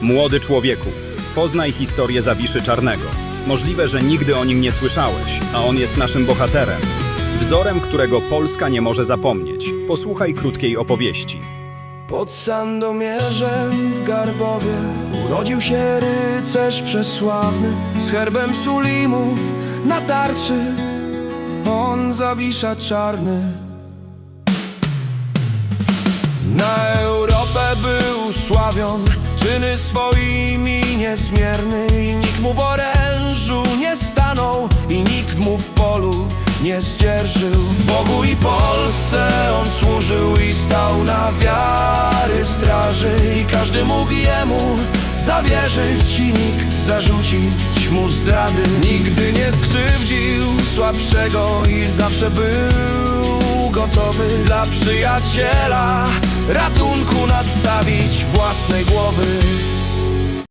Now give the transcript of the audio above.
Młody człowieku, poznaj historię Zawiszy Czarnego. Możliwe, że nigdy o nim nie słyszałeś, a on jest naszym bohaterem. Wzorem, którego Polska nie może zapomnieć. Posłuchaj krótkiej opowieści. Pod Sandomierzem w Garbowie urodził się rycerz przesławny z herbem Sulimów na tarczy. On zawisza czarny. Był sławion, czyny swoimi niezmierny i nikt mu w orężu nie stanął i nikt mu w polu nie zdzierżył. Bogu i Polsce on służył i stał na wiary straży i każdy mógł jemu zawierzyć i nikt zarzucić mu zdrady. Nigdy nie skrzywdził słabszego i zawsze był gotowy dla przyjaciela ratunku głowy.